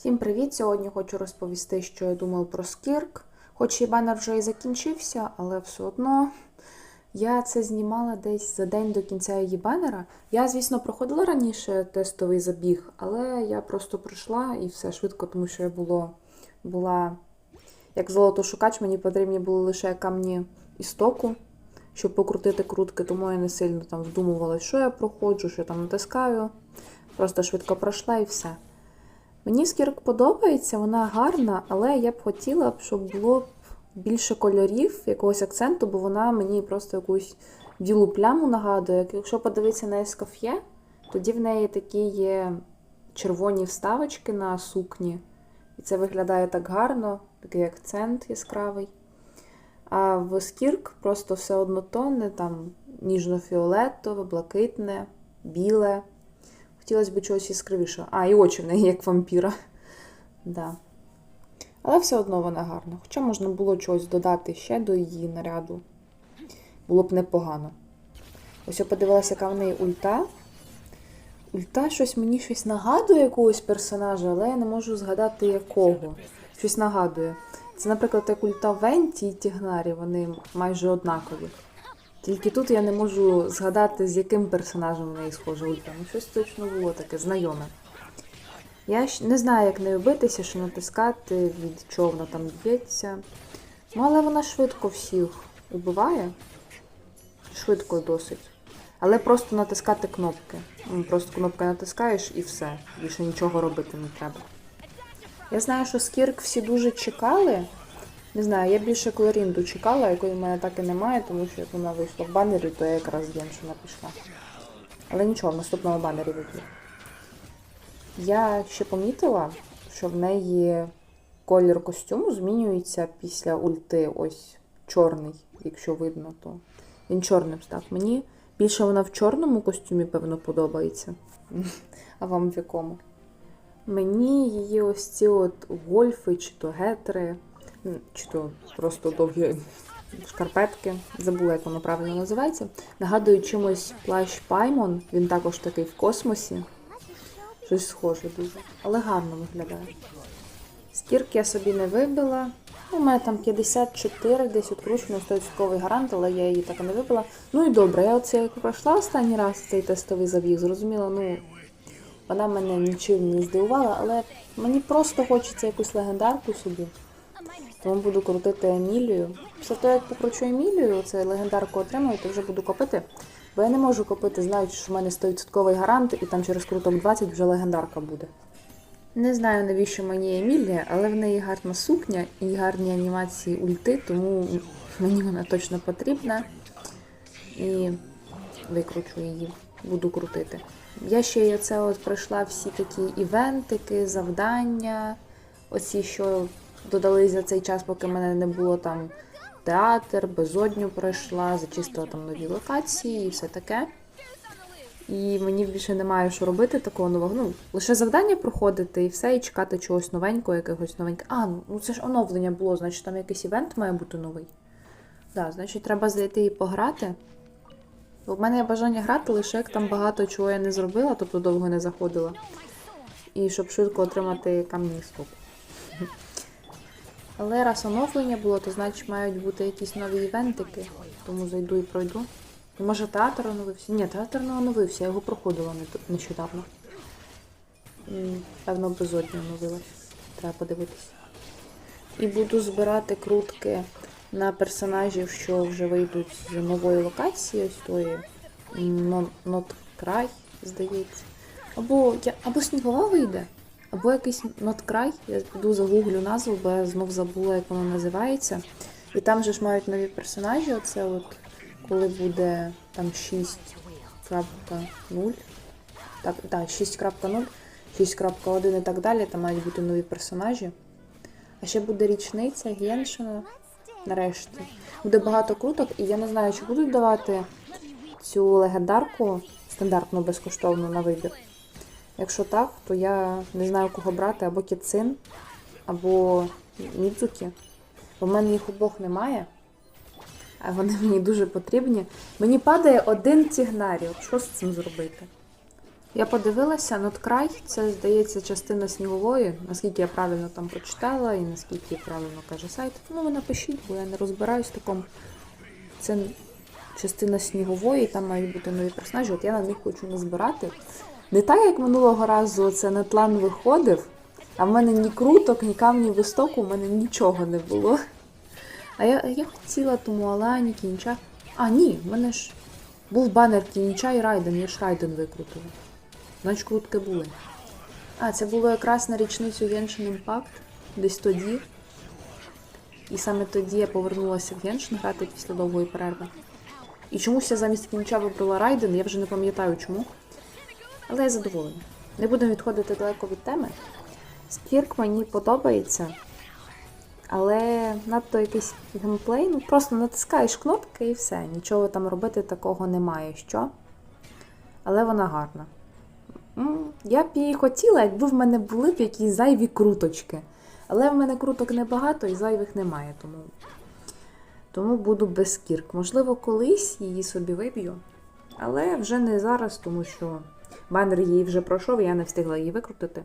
Всім привіт! Сьогодні хочу розповісти, що я думаю про скірк. Хоч і банер вже і закінчився, але все одно я це знімала десь за день до кінця її банера. Я, звісно, проходила раніше тестовий забіг, але я просто прийшла і все швидко, тому що я було, була як золотошукач, мені потрібні були лише камні істоку, щоб покрутити крутки, тому я не сильно там вдумувалася, що я проходжу, що я там натискаю. Просто швидко пройшла і все. Мені скірк подобається, вона гарна, але я б хотіла, щоб було більше кольорів, якогось акценту, бо вона мені просто якусь білу пляму нагадує. Якщо подивитися на ескаф'є, тоді в неї такі є червоні вставочки на сукні. І це виглядає так гарно, такий акцент яскравий. А в скірк просто все однотонне, там ніжно-фіолетове, блакитне, біле. Хотілося б чогось яскравішого. А, і очі в неї як вампіра. Да. Але все одно вона гарна. Хоча можна було чогось додати ще до її наряду. Було б непогано. Ось я подивилася, яка в неї ульта. Ульта щось мені щось нагадує якогось персонажа, але я не можу згадати якого. Щось нагадує. Це, наприклад, як ульта Венті і Тігнарі, вони майже однакові. Тільки тут я не можу згадати, з яким персонажем в неї схожа ульта. Ну, щось точно було таке знайоме. Я не знаю, як нею битися, що натискати, від чого вона там б'ється. Ну, але вона швидко всіх убиває. Швидко досить. Але просто натискати кнопки. Ну, Просто кнопки натискаєш і все. Більше нічого робити не треба. Я знаю, що Скірк всі дуже чекали. Не знаю, я більше Клорінду чекала, якої в мене так і немає, тому що як вона вийшла в банері, то я якраз Геншина пішла. Але нічого, в наступному банері вийду. Я ще помітила, що в неї колір костюму змінюється після ульти. Ось чорний, якщо видно, то він чорним став. Мені більше вона в чорному костюмі, певно, подобається. А вам в якому? Мені її ось ці от гольфи, чи то гетри, чи то просто довгі шкарпетки, забула, як воно правильно називається. Нагадують чимось плащ Паймон, він також такий в космосі. Щось схоже дуже, але гарно виглядає. Скірки я собі не вибила. Ну, У мене там 54, десь відкручено 100% гарант, але я її так і не вибила. Ну і добре, я оце як пройшла останній раз цей тестовий забіг, зрозуміла, ну вона мене нічим не здивувала, але мені просто хочеться якусь легендарку собі. Тому буду крутити Емілію. Після того, як покручу Емілію, це легендарку отримаю, то вже буду копити. Бо я не можу копити, знаючи, що в мене 100% гарант, і там через круток 20 вже легендарка буде. Не знаю, навіщо мені Емілія, але в неї гарна сукня і гарні анімації ульти, тому мені вона точно потрібна. І викручу її, буду крутити. Я ще оце от пройшла всі такі івентики, завдання, оці, що додали за цей час, поки мене не було там театр, безодню пройшла, зачистила там нові локації і все таке. І мені більше немає що робити такого нового. Ну, лише завдання проходити і все, і чекати чогось новенького, якогось новенького. А, ну це ж оновлення було, значить там якийсь івент має бути новий. Так, значить, треба зайти і пограти. У мене є бажання грати, лише як там багато чого я не зробила, тобто довго не заходила. І щоб швидко отримати камінь стоп. Але раз оновлення було, то значить мають бути якісь нові івентики, тому зайду і пройду. Може театр оновився? Ні, театр не оновився, я його проходила нещодавно. Певно, безодня оновилась. Треба подивитися. І буду збирати крутки на персонажів, що вже вийдуть з нової локації, ось тої Ноткрай, здається. Або, я, або снігова вийде, або якийсь Ноткрай. Я піду загуглю назву, бо я знов забула, як воно називається. І там же ж мають нові персонажі. Оце от коли буде там 6.0. Так, так, 6.0, 6.1 і так далі, там мають бути нові персонажі. А ще буде річниця Геншина. Нарешті. Буде багато круток, і я не знаю, чи будуть давати цю легендарку стандартну безкоштовно на вибір. Якщо так, то я не знаю, кого брати, або Кіцин, або Мідзукі. Бо в мене їх обох немає. А вони мені дуже потрібні. Мені падає один тігнарій. Що з цим зробити? Я подивилася, Ноткрай це, здається, частина снігової, наскільки я правильно там прочитала і наскільки правильно каже сайт. Ну, ви напишіть, бо я не розбираюсь в такому. Це частина снігової, там мають бути нові персонажі. От я на них хочу назбирати. Не так, як минулого разу це на тлан виходив, а в мене ні круток, ні камні вистоку, в мене нічого не було. А я, я хотіла тому Алані, Кінча. А, ні, в мене ж був банер Кінча і Райден, я ж Райден викрутила. Значить, крутки були. А, це було якраз на річницю Genshin Impact, десь тоді. І саме тоді я повернулася в Genshin грати після довгої перерви. І чомусь я замість кінча вибрала Райден, я вже не пам'ятаю чому. Але я задоволена. Не будемо відходити далеко від теми. Скірк мені подобається, але надто якийсь геймплей, ну просто натискаєш кнопки і все. Нічого там робити такого немає. Що? Але вона гарна. Я б її хотіла, якби в мене були б якісь зайві круточки. Але в мене круток небагато і зайвих немає, тому, тому буду без кірк. Можливо, колись її собі виб'ю. Але вже не зараз, тому що банер її вже пройшов, і я не встигла її викрутити.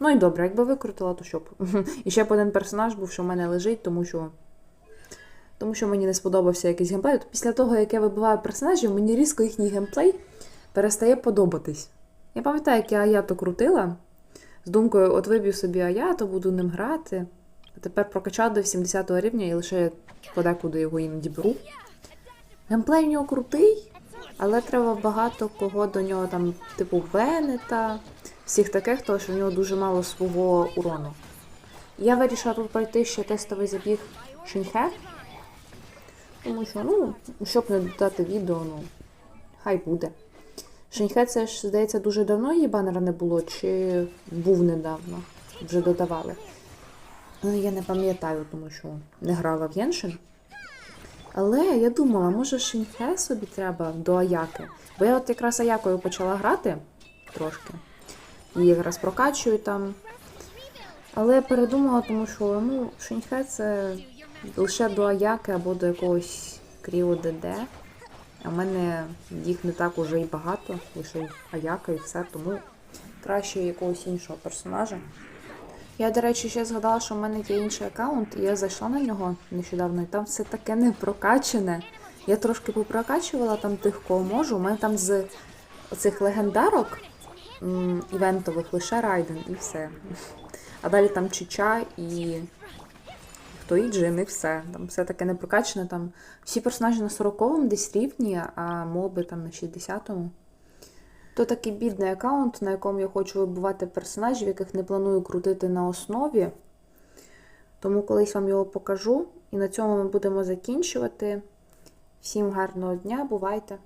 Ну і добре, якби викрутила, то що б. І ще б один персонаж був, що в мене лежить, тому що. Тому що мені не сподобався якийсь геймплей. Після того, як я вибиваю персонажів, мені різко їхній геймплей перестає подобатись. Я пам'ятаю, як я Аято крутила з думкою, от виб'ю собі Аято, буду ним грати. А тепер прокачав до 70 рівня і лише подекуди його іноді беру. Геймплей в нього крутий, але треба багато кого до нього, там, типу Венета, всіх таких, тому що в нього дуже мало свого урону. Я вирішила тут пройти ще тестовий забіг Шинхе. Тому що, ну, щоб не додати відео, ну, хай буде. Шинхе це ж, здається, дуже давно її банера не було, чи був недавно, вже додавали. Але я не пам'ятаю, тому що не грала в Єншин. Але я думала, може Шинхе собі треба до Аяки. Бо я от якраз Аякою почала грати трошки. І якраз прокачую там. Але я передумала, тому що ну, Шинхе це лише до Аяки або до якогось Кріо ДД. А в мене їх не так уже і багато, лише Аяка і все, тому краще якогось іншого персонажа. Я, до речі, ще згадала, що в мене є інший аккаунт, і я зайшла на нього нещодавно, і там все таке не прокачане. Я трошки попрокачувала там тих, кого можу. У мене там з оцих легендарок м, івентових лише Райден і все. А далі там Чича і хто і Джин, і все. Там все таке не прокачане. Там всі персонажі на 40-му десь рівні, а моби там на 60-му. То такий бідний аккаунт, на якому я хочу вибивати персонажів, яких не планую крутити на основі. Тому колись вам його покажу. І на цьому ми будемо закінчувати. Всім гарного дня, бувайте!